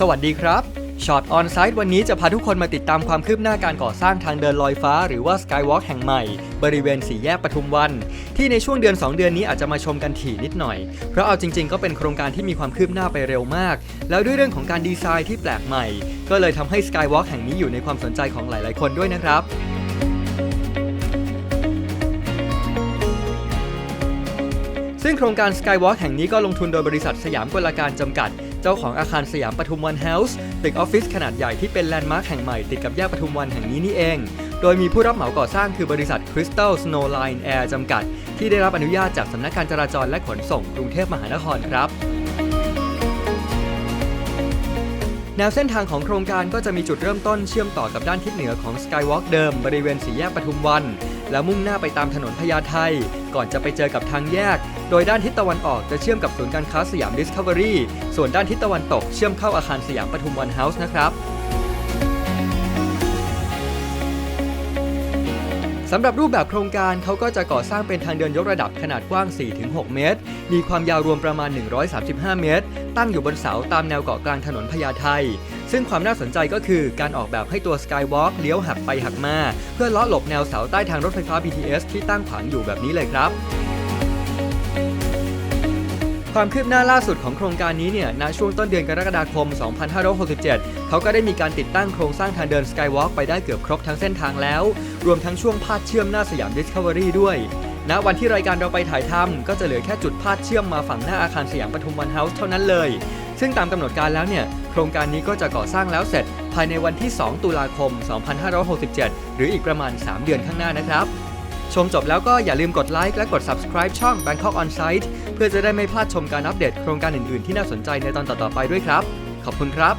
สวัสดีครับช็อตออนไซต์วันนี้จะพาทุกคนมาติดตามความคืบหน้าการก่อสร้างทางเดินลอยฟ้า หรือว่า Skywalk แห่งใหม่ บริเวณสี่แยกปทุมวัน ที่ในช่วงเดือน 2 เดือนนี้อาจจะมาชมกันถี่นิดหน่อย เพราะเอาจริง ๆ ก็เป็นโครงการที่มีความคืบหน้าไปเร็วมาก แล้วด้วยเรื่องของการดีไซน์ที่แปลกใหม่ ก็เลยทำให้ Skywalk แห่งนี้อยู่ในความสนใจของหลาย ๆ คนด้วยนะครับซึ่งโครงการ Skywalk แห่งนี้ก็ลงทุนโดยบริษัทสยามกลการจำกัด เจ้าของอาคารสยามปทุมวันเฮาส์ตึกออฟฟิศขนาดใหญ่ที่เป็นแลนด์มาร์คแห่งใหม่ติดกับแยกปทุมวันแห่งนี้นี่เอง โดยมีผู้รับเหมาก่อสร้างคือบริษัท Crystal Snow Line Air จำกัด ที่ได้รับอนุญาตจากสำนักการจราจรและขนส่งกรุงเทพมหานครครับ แนวเส้นทางของโครงการก็จะมีจุดเริ่มต้นเชื่อมต่อกับด้านทิศเหนือของ Skywalk เดิมบริเวณสี่แยกปทุมวัน แล้วมุ่งหน้าไปตามถนนพญาไทก่อนจะไปเจอกับทางแยก โดยด้านทิศตะวันออกจะเชื่อมกับศูนย์การค้าสยามดิสคัฟเวอรี่ส่วนด้านทิศตะวันตกเชื่อมเข้าอาคารสยามปทุมวันเฮาส์นะครับ สำหรับรูปแบบโครงการเขาก็จะก่อสร้างเป็นทางเดินยกระดับขนาดกว้าง 4-6 เมตร มีความยาวรวมประมาณ 135 เมตร ตั้งอยู่บนเสาตามแนวเกาะกลางถนนพญาไทซึ่งความน่าสนใจก็คือการออกแบบให้ตัวสกายวอล์กเลี้ยวหักไปหักมา เพื่อเลาะหลบแนวเสาใต้ทางรถไฟฟ้า BTS ที่ตั้งขวางอยู่แบบนี้เลยครับ ความคืบหน้าล่าสุดของโครงการนี้เนี่ยณช่วงต้นเดือนกรกฎาคม 2567 เขาก็ได้มีการติดตั้งโครงสร้างทางเดิน Skywalk ไปได้เกือบครบทั้งเส้นทางแล้ว รวมทั้งช่วงพาดเชื่อมหน้าสยาม Discovery ด้วยณวันที่รายการเราไปถ่ายทำก็จะเหลือแค่จุดพาดเชื่อมมาฝั่งหน้าอาคารสยามปทุมวันเฮาส์เท่านั้นเลย ซึ่งตามกำหนดการแล้วเนี่ย โครงการนี้ก็จะก่อสร้างแล้วเสร็จ ภายในวันที่ 2 ตุลาคม 2567 หรืออีกประมาณ 3 เดือนข้างหน้านะครับ ชมจบแล้วก็อย่าลืมกดไลค์และกด subscribe ช่อง Bangkok On Site เพื่อจะได้ไม่พลาดชมการอัปเดตโครงการอื่นๆ ที่น่าสนใจในตอนต่อๆไปด้วยครับ ขอบคุณครับ